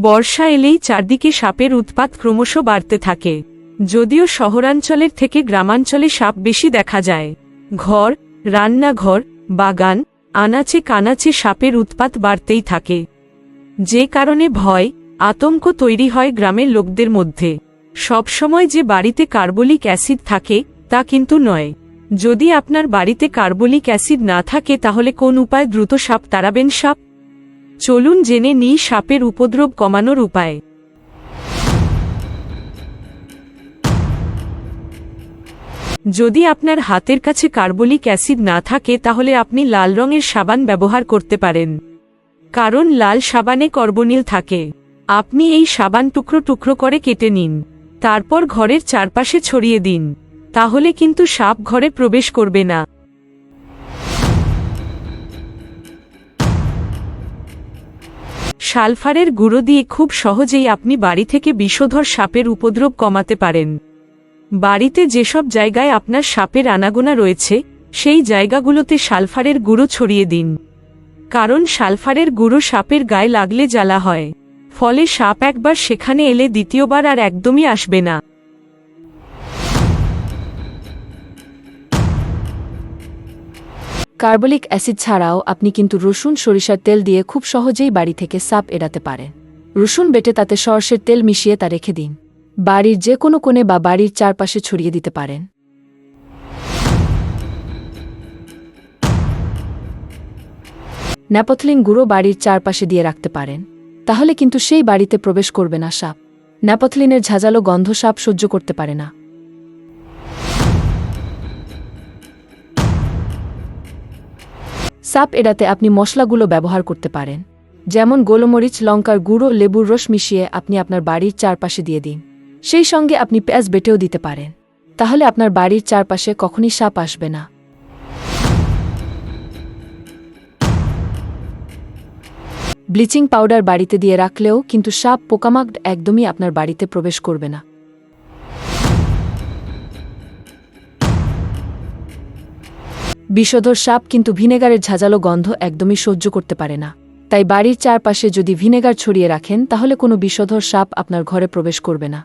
বর্ষা এলেই চারদিকে সাপের উৎপাত ক্রমশ বাড়তে থাকে। যদিও শহরাঞ্চলের থেকে গ্রামাঞ্চলে সাপ বেশি দেখা যায়। ঘর, রান্নাঘর, বাগান, আনাচে কানাচে সাপের উৎপাত বাড়তেই থাকে। যে কারণে ভয়, আতঙ্ক তৈরি হয় গ্রামের লোকদের মধ্যে। সবসময় যে বাড়িতে কার্বলিক অ্যাসিড থাকে, তা কিন্তু নয়। যদি আপনার বাড়িতে কার্বলিক অ্যাসিড না থাকে তাহলে কোন উপায় দ্রুত সাপ তাড়াবেন সাপ? চলুন জেনে নিই সাপের উপদ্রব কমানোর উপায়। যদি আপনার হাতের কাছে কার্বলিক অ্যাসিড না থাকে, তাহলে আপনি লাল রঙের সাবান ব্যবহার করতে পারেন। কারণ লাল সাবানে কর্বনীল থাকে। আপনি এই সাবান টুকরো টুকরো করে কেটে নিন। তারপর ঘরের চারপাশে ছড়িয়ে দিন। তাহলে কিন্তু সাপ ঘরে প্রবেশ করবে না। সালফারের গুঁড়ো দিয়ে খুব সহজেই আপনি বাড়ি থেকে বিষধর সাপের উপদ্রব কমাতে পারেন। বাড়িতে যেসব জায়গায় আপনার সাপের আনাগোনা রয়েছে, সেই জায়গাগুলোতে সালফারের গুঁড়ো ছড়িয়ে দিন। কারণ সালফারের গুঁড়ো সাপের গায়ে লাগলে জ্বালা হয়। ফলে সাপ একবার সেখানে এলে দ্বিতীয়বার আর একদমই আসবে না। কার্বলিক অ্যাসিড ছাড়াও আপনি কিন্তু রসুন, সরিষার তেল দিয়ে খুব সহজেই বাড়ি থেকে সাপ এড়াতে পারেন রসুন বেটে তাতে সর্ষের তেল মিশিয়ে তা রেখে দিন। বাড়ির যে কোনো কোণে বা বাড়ির চারপাশে ছড়িয়ে দিতে পারেন। ন্যাপথলিন গুঁড়ো বাড়ির চারপাশে দিয়ে রাখতে পারেন। তাহলে কিন্তু সেই বাড়িতে প্রবেশ করবে না সাপ। ন্যাপথলিনের ঝাঁঝালো গন্ধ সাপ সহ্য করতে পারে না। সাপ এড়াতে আপনি মশলাগুলো ব্যবহার করতে পারেন। যেমন গোলমরিচ, লঙ্কার গুঁড়ো, লেবুর রস মিশিয়ে আপনি আপনার বাড়ির চারপাশে দিয়ে দিন। সেই সঙ্গে আপনি পেঁয়াজ বেটেও দিতে পারেন। তাহলে আপনার বাড়ির চারপাশে কখনই সাপ আসবে না। ব্লিচিং পাউডার বাড়িতে দিয়ে রাখলেও কিন্তু সাপ পোকামাকড় একদমই আপনার বাড়িতে প্রবেশ করবে না। বিষধর সাপ কিন্তু ভিনেগারের ঝাঁঝালো গন্ধ একদমই সহ্য করতে পারে না। তাই বাড়ির চারপাশে যদি ভিনেগার ছড়িয়ে রাখেন, তাহলে কোনো বিষধর সাপ আপনার ঘরে প্রবেশ করবে না।